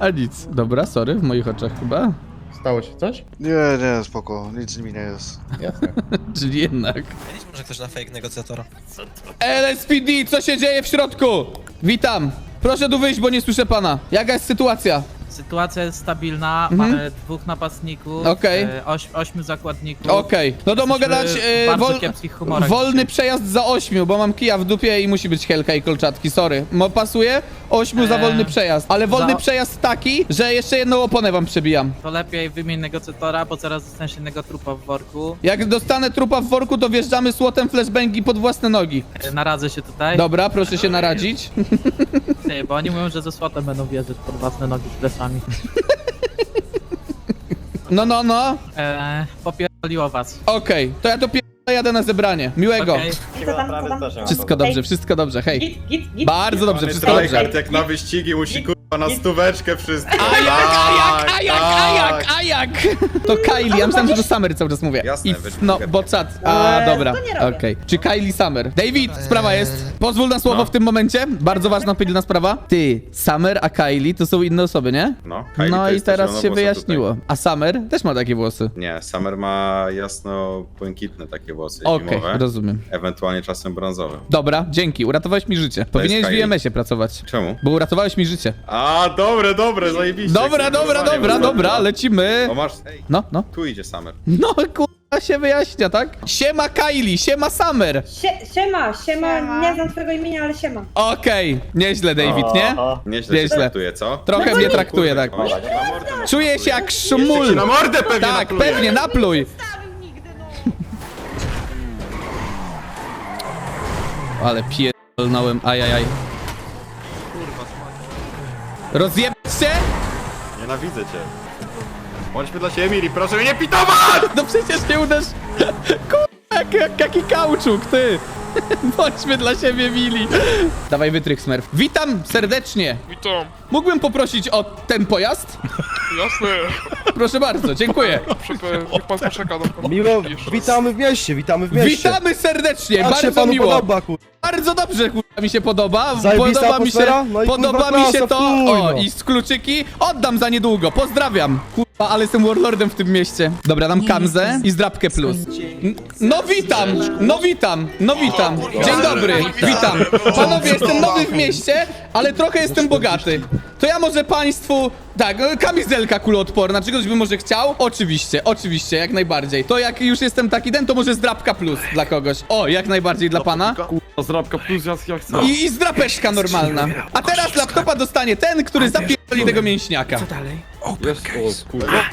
A nic. Dobra, sorry, w moich oczach chyba. Stało się coś? Nie, nie, spoko, nic mi nie jest. Jasne. Czyli jednak. Mieliśmy może ktoś na fake negocjatora. LSPD, co się dzieje w środku? Witam. Proszę tu wyjść, bo nie słyszę pana. Jaka jest sytuacja? Sytuacja jest stabilna, mamy dwóch napastników, Mhm. Okej. e, oś, ośmiu zakładników. Okej, no to mogę dać w e, bardzo wol, kiepskich humorach wolny dzisiaj. przejazd za ośmiu, bo mam kija w dupie i musi być helka i kolczatki, sorry. Mo pasuje? Ośmiu za Eee, wolny przejazd, ale wolny za- przejazd taki, że jeszcze jedną oponę wam przebijam. To lepiej wymień negocjatora, bo zaraz dostaniesz innego trupa w worku. Jak dostanę trupa w worku, to wjeżdżamy słotem flashbangi pod własne nogi. E, Naradzę się tutaj, Dobra, proszę się naradzić. Ty, bo oni mówią, że ze słotem będą wjeżdżać pod własne nogi z No, no, no. E, popierdoliło was. Okej, to ja to pier... jadę na zebranie. Miłego. Okej. Co tam, co tam? Wszystko dobrze, wszystko dobrze, hej. Git, git, git. Bardzo dobrze, wszystko dobrze. Jak na wyścigi musi na stóweczkę wszystko. A jak, a jak, a jak, a tak. jak, a jak? To Kylie, ja myślałem, że to Summer cały czas mówię. Jasne, I, no, bo czat. A, Eee, dobra, to nie robię. okej. Czy Kylie Summer? David, sprawa jest. Pozwól na słowo w tym momencie. Bardzo ważna, pilna sprawa. Ty, Summer, a Kylie to są inne osoby, nie? No, Kylie No to i jest ta teraz się zielonowłosa wyjaśniło. tutaj. A Summer też ma takie włosy. Nie, Summer ma jasno-błękitne takie włosy Okej, zimowe. rozumiem. Ewentualnie czasem brązowe. Dobra, dzięki, uratowałeś mi życie. Powinieneś w Kylie. IMS-ie pracować. Czemu? Bo uratowałeś mi życie. A, dobre, dobre, zajebiście. Dobra, dobra, dobra, dobra, lecimy. O, masz... Ej, No, no. tu idzie Summer. No, kurwa się wyjaśnia, tak? Siema Kylie, siema Summer. Sie, siema, siema, nie znam twojego imienia, ale siema. Okej, nieźle David, nie? Nieźle się Nieźle. traktuje, co? Trochę No mnie traktuje tak. O, na mordę Czuję się jak Jeszcze szmul. na mordę pewnie Tak, napluje. pewnie, napluj. Ale pierdolnąłem, ajajaj. Rozjebać się? Nienawidzę cię. Bądźmy dla siebie mili, proszę mnie nie pitować! No przecież nie uderz. Kurwa, jak, jak, jaki kauczuk, ty. Bądźmy dla siebie mili. Dawaj wytrych, Smurf. Witam serdecznie. Witam, Mógłbym poprosić o ten pojazd? Jasne. Proszę bardzo, dziękuję. Niech pan poczeka do. Miło, witamy w mieście, witamy w mieście. Witamy serdecznie, Jak się bardzo panu miło. podoba, kur... Bardzo dobrze, kurwa, mi się podoba. Zajebista Podoba mi się, atmosfera? No i podoba kurwa mi się klasa, to. O, no. i z kluczyki oddam za niedługo. Pozdrawiam. Kurwa, ale jestem warlordem w tym mieście. Dobra, dam kamzę i zdrabkę plus. N- No witam, no witam, no witam. Dzień dobry, witam. Panowie, jestem nowy w mieście, ale trochę jestem bogaty. To ja może państwu... Tak, e, kamizelka kuloodporna, czy ktoś by może chciał? Oczywiście, oczywiście, jak najbardziej. To jak już jestem taki den, to może zdrabka plus dla kogoś. O, jak najbardziej dla pana. Zrabka plus ja, chcę. I, I zdrapeczka normalna. A teraz laptopa dostanie ten, który zapierdoli tego mięśniaka. Jest, o kurwa.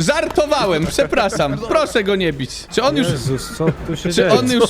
Żartowałem, przepraszam. Proszę go nie bić. Czy on już... Jezus, co tu się Czy on już...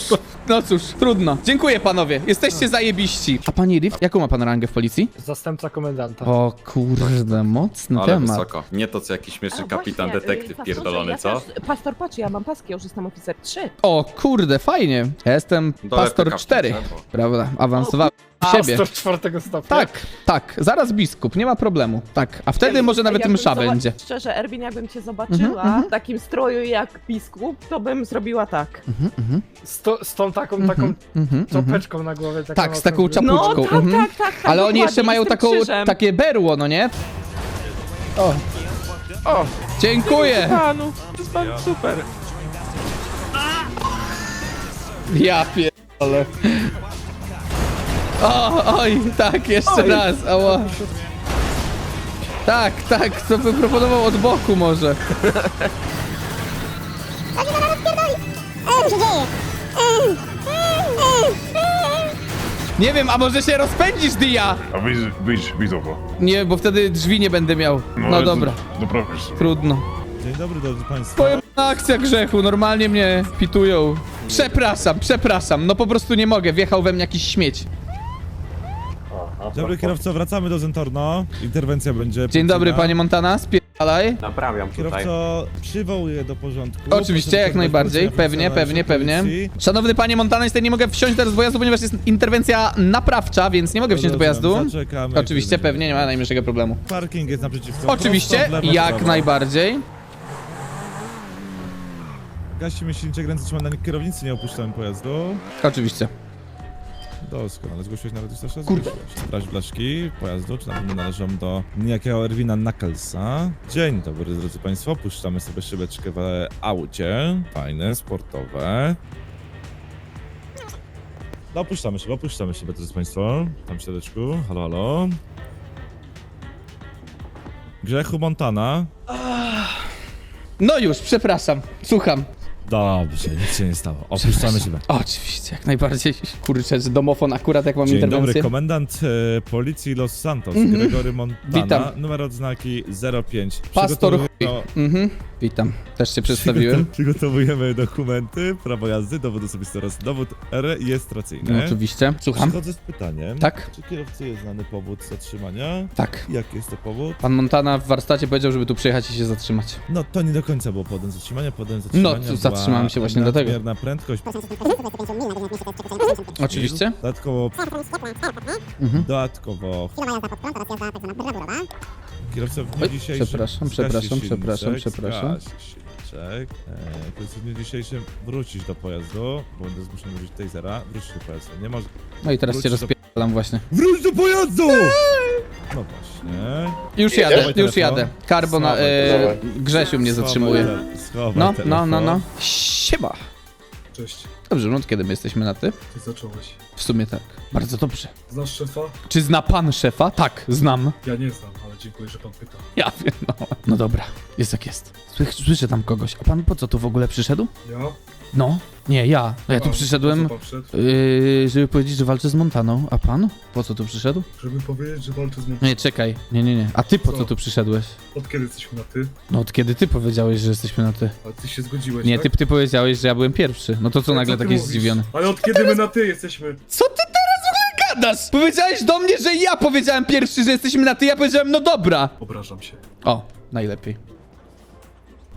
No cóż, trudno. Dziękuję panowie, jesteście zajebiści. A pani Riff, jaką ma pan rangę w policji? Zastępca komendanta. O kurde, mocny Ale temat. wysoko. Nie to co jakiś śmieszny A kapitan właśnie, detektyw y, pastorze, pierdolony, ja co? Też, pastor, patrz, ja mam paski, ja już jestem oficer 3. O kurde, fajnie. Ja jestem pastor kapitan, 4. co? Prawda, awansowałem siebie. czwartego stopnia. Tak, tak, zaraz biskup, nie ma problemu. Tak, a wtedy może nawet Jakbym msza będzie. Szczerze, Erwin, jakbym cię zobaczyła w takim stroju jak biskup, to bym zrobiła tak. Z, to, z tą taką, taką Mhm, mhm. czopeczką na głowie. taką Tak, z taką okrągłą. No, tak, mhm. tak, tak, tak. Ale oni dokładnie, jeszcze mają z tym taką, krzyżem. takie berło, no nie? O. O, dziękuję. Panu, jest pan super. Ja pierdolę. O, oj, tak, jeszcze raz, ała. Tak, tak, co by proponował od boku może. Nie wiem, a może się rozpędzisz, Dia? A wyjdź, wyjdź. Nie, bo wtedy drzwi nie będę miał. No dobra, Doprawisz sobie. trudno. Dzień dobry, drodzy Państwo. Pojemna akcja grzechu, normalnie mnie pitują. Przepraszam, przepraszam, no po prostu nie mogę, wjechał we mnie jakiś śmieć. Dobry kierowco, wracamy do Zentorno. Interwencja będzie. Dzień dobry, panie Montana, spierdalaj. Kierowco, przywołuję do porządku. Oczywiście, Proszę jak najbardziej, pewnie, pewnie, pewnie. policji. Szanowny panie Montana, niestety nie mogę wsiąść teraz z pojazdu, ponieważ jest interwencja naprawcza, więc nie mogę wsiąść do pojazdu. Zaczekamy. Oczywiście, pewnie, nie ma najmniejszego problemu. Parking jest naprzeciwko. Oczywiście, Prosto, w lewo, w jak prawo. najbardziej. Gaście silniczek ręce trzymam na kierownicy, nie opuszczałem pojazdu. Oczywiście. Doskonale, zgłosiłeś na Radio Stasza? Kurde. Blaszki pojazdu, czy na pewno należą do niejakiego Erwina Knucklesa. Dzień dobry, drodzy Państwo. Puszczamy sobie szybeczkę w aucie. Fajne, sportowe. No, puszczamy szybę, puszczamy szybę, drodzy Państwo. Tam w środeczku. Halo, halo. Grzechu Montana. No już, przepraszam. Słucham. Dobrze, nic się nie stało. Opuszczamy szybę. Oczywiście, jak najbardziej. Kurczę, że domofon akurat jak mam Dzień interwencję. dobry, komendant e, policji Los Santos, Mhm. Gregory Montana, Witam. numer odznaki 05. Pastor chuj. Mhm. Witam. Też się przedstawiłem. Przygotowujemy dokumenty, prawo jazdy, dowód osobisty oraz dowód rejestracyjny. No, oczywiście. Słucham. Przychodzę z pytaniem, Tak. czy kierowcy jest znany powód zatrzymania? Tak. Jaki jest to powód? Pan Montana w warsztacie powiedział, żeby tu przyjechać i się zatrzymać. No to nie do końca było powodem zatrzymania, powodem zatrzymania No, była zatrzymałem się właśnie dlatego. nadmierna prędkość. Oczywiście. Dodatkowo, Mhm. dodatkowo Kierowca w dniu Oj, dzisiejszym... przepraszam, zgasi przepraszam, przepraszam, silniczek, przepraszam. zgasi silniczek. E, to jest w dniu dzisiejszym wrócić do pojazdu, bo będę zmuszony użyć tasera, wrócić do pojazdu. Nie może... No i teraz cię Wróć do- rozpierdalam właśnie. Wróć do pojazdu! No właśnie. Już jadę, Schowaj już telefon. jadę. Karbo na... E, Grzesiu mnie zatrzymuje. Schowaj, schowaj No, no, telefon. no, no. Siema. Cześć, Dobrze, no kiedy my jesteśmy na ty? ty zacząłeś. W sumie tak. Bardzo dobrze. Znasz szefa? Czy zna pan szefa? Tak, znam. Ja nie znam, dziękuję, że pan pyta. Ja wiem, no. No dobra, jest jak jest. Słyszę, słyszę tam kogoś. A pan po co tu w ogóle przyszedł? Ja? No, nie, ja. No ja tu A, przyszedłem, po co pan wszedł? yy, żeby powiedzieć, że walczę z Montaną. A pan? Po co tu przyszedł? Żeby powiedzieć, że walczę z mną. Nie, czekaj. Nie, nie, nie. A ty po co Co? tu przyszedłeś? Od kiedy jesteśmy na ty? No od kiedy ty powiedziałeś, że jesteśmy na ty? Ale ty się zgodziłeś, Nie, tak? ty, ty powiedziałeś, że ja byłem pierwszy. No to co nagle ty taki mówisz? zdziwiony? Ale od kiedy my na ty jesteśmy? Co ty gadasz? Powiedziałeś do mnie, że ja powiedziałem pierwszy, że jesteśmy na ty, ja powiedziałem, no dobra. Obrażam się. O, najlepiej.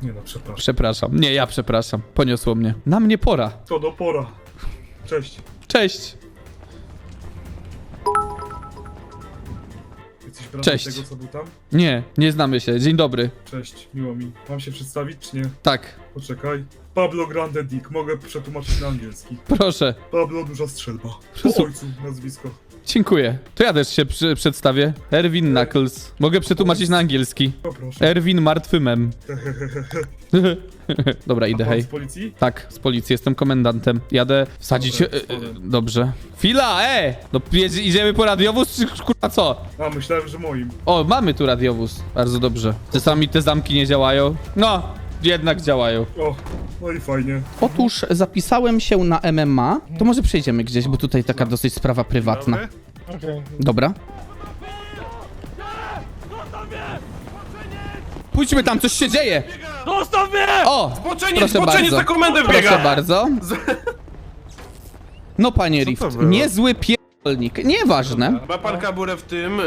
Nie no, przepraszam. Przepraszam. Nie, ja przepraszam. Poniosło mnie. Na mnie pora. To do pora. Cześć. Cześć. Jesteś Cześć. tego, co był tam? Nie, nie znamy się. Dzień dobry. Cześć, miło mi. Mam się przedstawić, czy nie? Tak, Poczekaj. Pablo Grande Dick, mogę przetłumaczyć na angielski. proszę. Pablo Duża Strzelba. Przesu- Po ojcu nazwisko. Dziękuję. To ja też się przy, przedstawię. Erwin Knuckles. Mogę przetłumaczyć na angielski. Poproszę. Erwin martwy mem. Dobra, idę, pan hej. z policji? Tak, z policji, jestem komendantem. Jadę wsadzić... Dobra, e, e, dobrze. Chwila, e! No jedzie, idziemy po radiowóz, czy kurwa co? A, myślałem, że moim. O, mamy tu radiowóz. Bardzo dobrze. Czasami te zamki nie działają. No, jednak działają. O, no i fajnie. Otóż zapisałem się na MMA. To może przejdziemy gdzieś, bo tutaj taka dosyć sprawa prywatna. Okej. Dobra. Pójdźmy tam, coś się dzieje! Zostaw mnie! O! Zboczenie, Proszę zboczenie bardzo. za komendę Proszę bardzo. No panie Rift, niezły pierdolnik. Nieważne. Ma pan kaburę w tym, yy,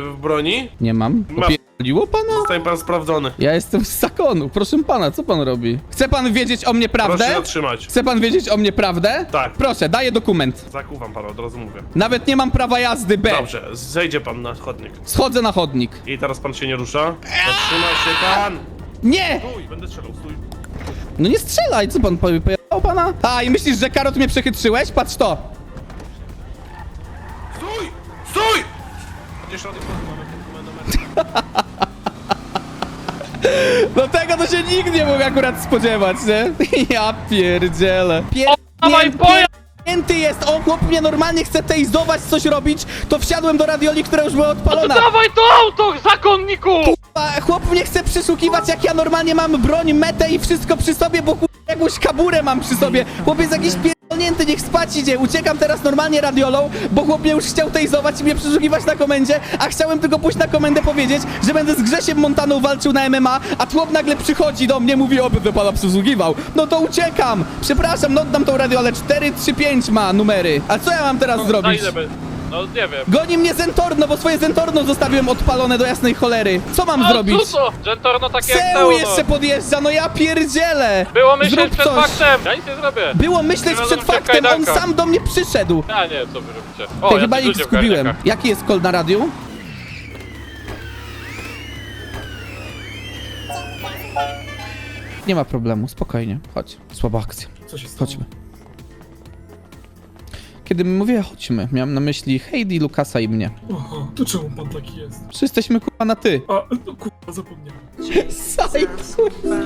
w broni? Nie mam. Ma- Opierdoliło pana? Zostanie pan sprawdzony. Ja jestem z zakonu. Proszę pana, co pan robi? Chce pan wiedzieć o mnie Proszę prawdę? zatrzymać. Chce pan wiedzieć o mnie prawdę? Tak. Proszę, daję dokument. Zakuwam pana, od razu mówię. Nawet nie mam prawa jazdy B. Dobrze, zejdzie pan na chodnik. Schodzę na chodnik. I teraz pan się nie rusza. Zatrzyma się pan! Nie! Stój, będę strzelał, stój. No nie strzelaj, co pan powie? Pojechał pana? A, i myślisz, że Karot mnie przechytrzyłeś? Patrz to. Gdzieś środek. No tego to się nikt nie mógł akurat spodziewać, nie? Ja pierdzielę. Dawaj, boja! Pierdolnięty jest, on chłop mnie normalnie chce tejzować, coś robić, to wsiadłem do radioli, która już była odpalona. Dawaj to auto, zakonniku! A chłop mnie chce przeszukiwać, jak ja normalnie mam broń, metę i wszystko przy sobie, bo kur... jakąś kaburę mam przy sobie. Chłop jest jakiś pierdolnięty, niech spać idzie. Uciekam teraz normalnie radiolą, bo chłop mnie już chciał tejzować i mnie przeszukiwać na komendzie, a chciałem tylko pójść na komendę powiedzieć, że będę z Grzesiem Montaną walczył na MMA, a chłop nagle przychodzi do mnie, mówi, o, będę pana przesłuchiwał. No to uciekam. Przepraszam, no oddam tą radiolę. 4, 3, 5 ma numery. A co ja mam teraz zrobić? No nie wiem. Goni mnie Zentorno, bo swoje Zentorno zostawiłem odpalone do jasnej cholery. Co mam zrobić? co? Gentorno takie jak Seu jeszcze podjeżdża, no ja pierdzielę! Było myśleć przed faktem. Ja nic nie zrobię. Było myśleć przed w faktem, on sam do mnie przyszedł! Ja nie, co wy robicie. Ty, chyba ich zgubiłem. Jaki jest kol na radiu? Nie ma problemu, spokojnie. Chodź, słaba akcja. Co się stało? Chodźmy. Kiedy mówię chodźmy, miałem na myśli Heidi, Lukasa i mnie. Aha, to czemu pan taki jest? Wszyscy jesteśmy kurwa na ty. A, no kurwa, zapomniałem. Saj, kurwa.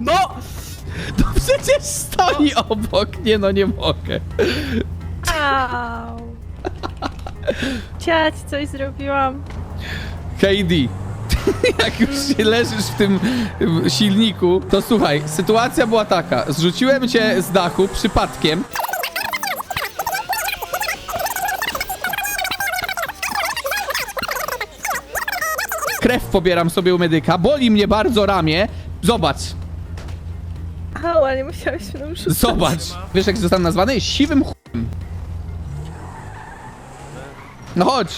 No! To przecież stoi obok. Nie no, nie mogę. Au. Ciać, coś zrobiłam. Heidi, jak już się leżysz w tym silniku, to słuchaj, sytuacja była taka. Zrzuciłem cię z dachu przypadkiem. Krew pobieram sobie u medyka, boli mnie bardzo ramię. Zobacz, Ała, nie musiałeś się nam rzucać. zobacz. Wiesz jak zostałem nazwany? Siwym chujem. No chodź.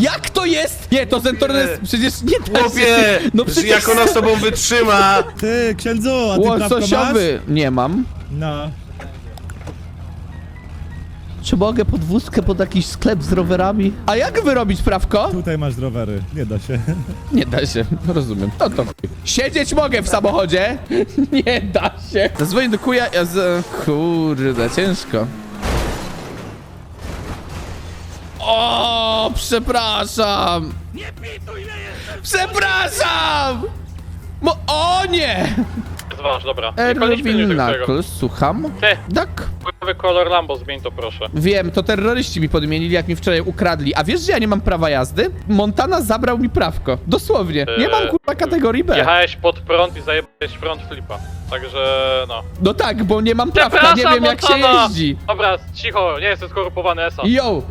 Jak to jest? Nie, to Zentornes przecież nie da się. No przecież jak ona z tobą wytrzyma! Ty, księdzu, a ty prawko masz? Łososiowy nie mam. No. Czy mogę podwózkę pod jakiś sklep z rowerami? A jak wyrobić prawko? Tutaj masz rowery, nie da się. Nie da się, rozumiem. No to chuj. Siedzieć mogę w samochodzie? Nie da się. Zadzwonię do kuja, ja z... Kurde, ciężko. O, przepraszam. Nie pituj, Przepraszam! Mo o nie! Zważ, dobra. Erwin Knuckles, słucham. Ty. Tak. Nowy kolor Lambo, zmień to proszę. Wiem, to terroryści mi podmienili, jak mi wczoraj ukradli. A wiesz, że ja nie mam prawa jazdy? Montana zabrał mi prawko. Dosłownie. Nie mam kurwa kategorii B. Jechałeś pod prąd i zajebałeś front flipa. Także no. No tak, bo nie mam prawka, nie Przepraszam, wiem jak się Montana! jeździ. Dobra, cicho, nie jestem skorumpowany Esa. Yo!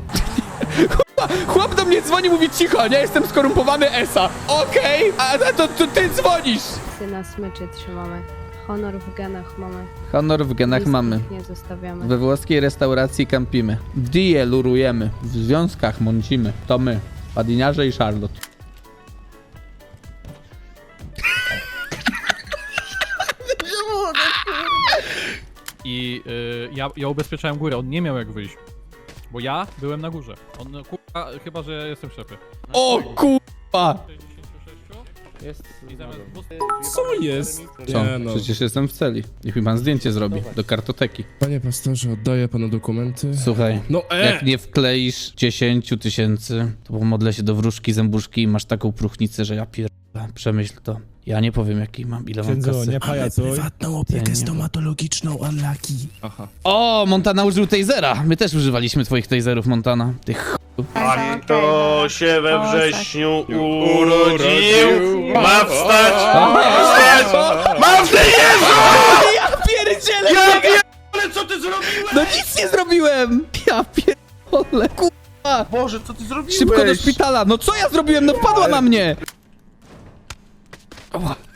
Chłopa, Chłop do mnie dzwoni, mówi cicho, nie jestem skorumpowany ESA. Okej, a a to, to ty dzwonisz. Na smyczy trzymamy. Honor w genach mamy. Honor w genach mamy. Nie zostawiamy. We włoskiej restauracji kampimy. Die lurujemy. W związkach mącimy. To my. Padiniarze i Charlotte. I y, ja, ja ubezpieczałem górę, on nie miał jak wyjść. Bo ja byłem na górze. On, kurwa, chyba, że ja jestem szefy. O kurwa! 66 i zamiast dwustu- Co jest? Co? Przecież jestem w celi. Niech mi pan zdjęcie zrobi. Do kartoteki. Panie pastorze, oddaję panu dokumenty. Słuchaj. No Jak nie wkleisz 10 tysięcy, to pomodlę się do wróżki zębuszki i masz taką próchnicę, że ja pier... Przemyśl to. Ja nie powiem jaki mam, ile mam Księdzu, kasy. nie pajacuj. opiekę stomatologiczną unlucky. O, Montana użył tasera. My też używaliśmy twoich taserów, Montana. Ty ch... To się we wrześniu urodził! Ma wstać! Mam Ja pierdzielę! Ja Ale co ty zrobiłeś? No nic nie zrobiłem! Ja pierdolę, kurwa! Boże, co ty zrobiłeś? Szybko do szpitala! No co ja zrobiłem? No wpadła na mnie! Oh.